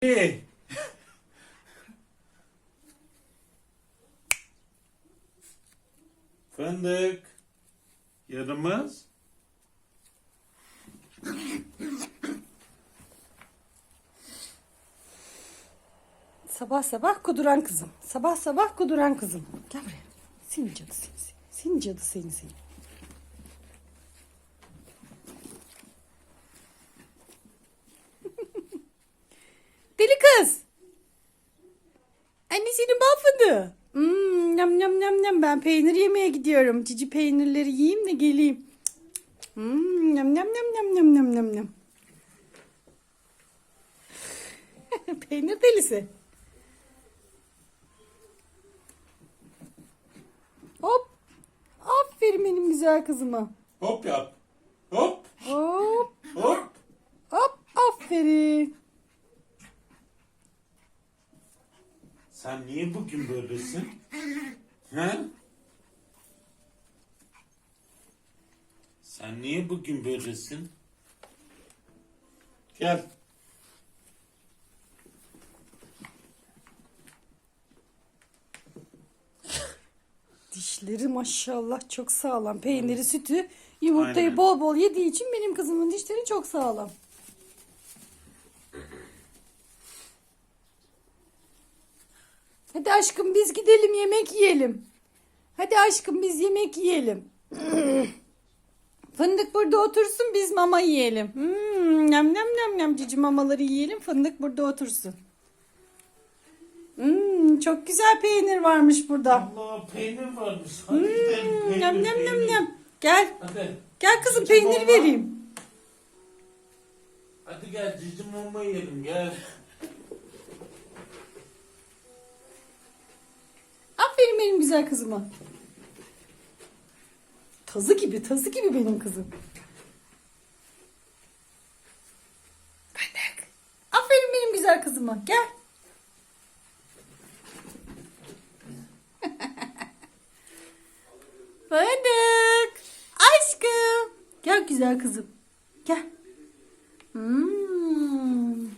Hey. Fındık. Yarımız. Sabah sabah kuduran kızım. Sabah sabah kuduran kızım. Gel buraya. Seni cadı seni. seni. Cadı seni seni. Kız. Annesinin bal fındığı. Hmm, nam nam nam nam. Ben peynir yemeye gidiyorum. Cici peynirleri yiyeyim de geleyim. Hmm, nam nam nam nam nam nam nam nam. peynir delisi. Hop. Aferin benim güzel kızıma. Hop yap. Hop. Hop. Hop. Hop. Aferin. Sen niye bugün böylesin? He? Sen niye bugün böylesin? Gel. Dişleri maşallah çok sağlam. Peyniri, sütü, yumurtayı Aynen. bol bol yediği için benim kızımın dişleri çok sağlam. Hadi aşkım biz gidelim yemek yiyelim. Hadi aşkım biz yemek yiyelim. Fındık burada otursun biz mama yiyelim. Hmm, nem nem nem nem cici mamaları yiyelim. Fındık burada otursun. Hmm, çok güzel peynir varmış burada. Allah peynir varmış. Hadi gidelim. Hmm, Peynir, nem nem nem nem. Gel. Hadi. Gel kızım Cici peynir mama. vereyim. Hadi gel cici mama yiyelim gel. Benim güzel kızıma. Tazı gibi, tazı gibi benim kızım. Fındık. Aferin benim güzel kızıma. Gel. Fındık. Aşkım. Gel güzel kızım. Gel. Hmm.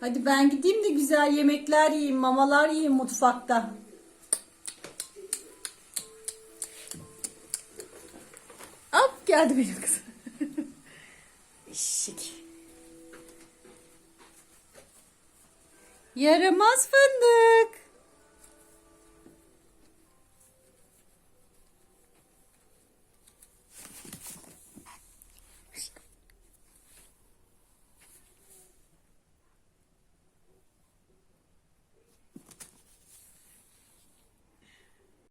Hadi ben gideyim de güzel yemekler yiyeyim, mamalar yiyeyim mutfakta. Geldi benim kızım. Eşek. Yaramaz fındık.